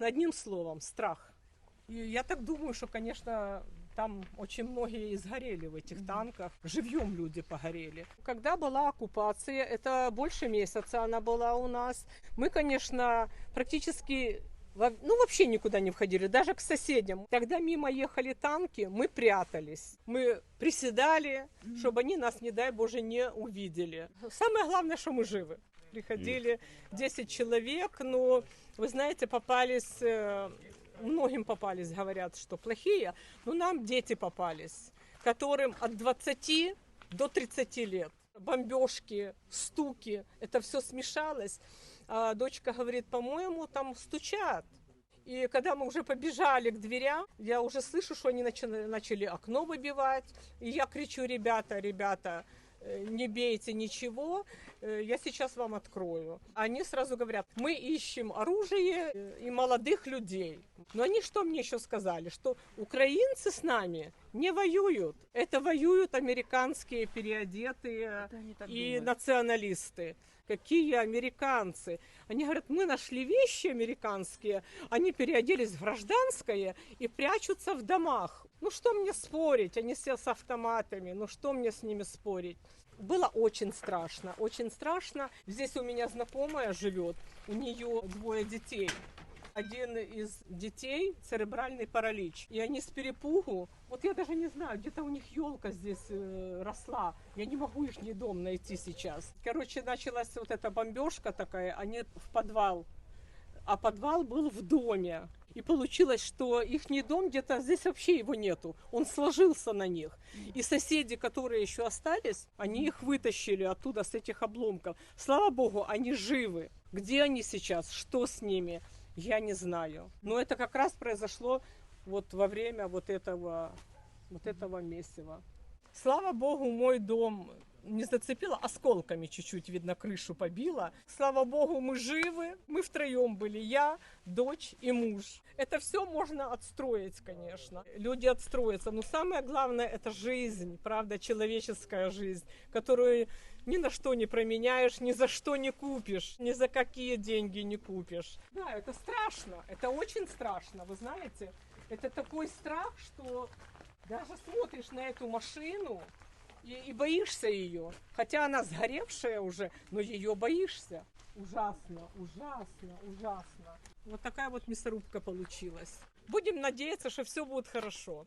Одним словом, страх. И я так думаю, что, конечно, там очень многие и сгорели в этих танках. Живьем люди погорели. Когда была оккупация, это больше месяца она была у нас. Мы, конечно, практически ну, вообще никуда не входили, даже к соседям. Когда мимо ехали танки, мы прятались. Мы приседали, чтобы они нас, не дай Боже, не увидели. Самое главное, что мы живы. Приходили 10 человек, но, вы знаете, попались, э, многим попались, говорят, что плохие, но нам дети попались, которым от 20 до 30 лет. Бомбежки, стуки, это все смешалось. А дочка говорит, по-моему, там стучат. И когда мы уже побежали к дверям, я уже слышу, что они начали, начали окно выбивать. И я кричу, ребята, ребята, не бейте ничего, э, я сейчас вам открою. Они сразу говорят, мы ищем оружие э, и молодых людей. Но они что мне еще сказали? Что украинцы с нами не воюют. Это воюют американские переодетые и националисты. Какие американцы? Они говорят, мы нашли вещи американские, они переоделись в гражданское и прячутся в домах. Ну что мне спорить? Они все с автоматами, ну что мне с ними спорить? Было очень страшно, очень страшно. Здесь у меня знакомая живет, у нее двое детей. Один из детей церебральный паралич. И они с перепугу, вот я даже не знаю, где-то у них елка здесь э, росла. Я не могу их дом найти сейчас. Короче, началась вот эта бомбежка такая, они в подвал. А подвал был в доме. И получилось, что их дом где-то здесь вообще его нету. Он сложился на них. И соседи, которые еще остались, они их вытащили оттуда с этих обломков. Слава богу, они живы. Где они сейчас? Что с ними? Я не знаю. Но это как раз произошло вот во время вот этого, вот этого месива. Слава богу, мой дом не зацепило, осколками чуть-чуть, видно, крышу побило. Слава богу, мы живы, мы втроем были, я, дочь и муж. Это все можно отстроить, конечно. Люди отстроятся, но самое главное это жизнь, правда, человеческая жизнь, которую ни на что не променяешь, ни за что не купишь, ни за какие деньги не купишь. Да, это страшно, это очень страшно, вы знаете. Это такой страх, что даже смотришь на эту машину и, и боишься ее. Хотя она сгоревшая уже, но ее боишься. Ужасно, ужасно, ужасно. Вот такая вот мясорубка получилась. Будем надеяться, что все будет хорошо.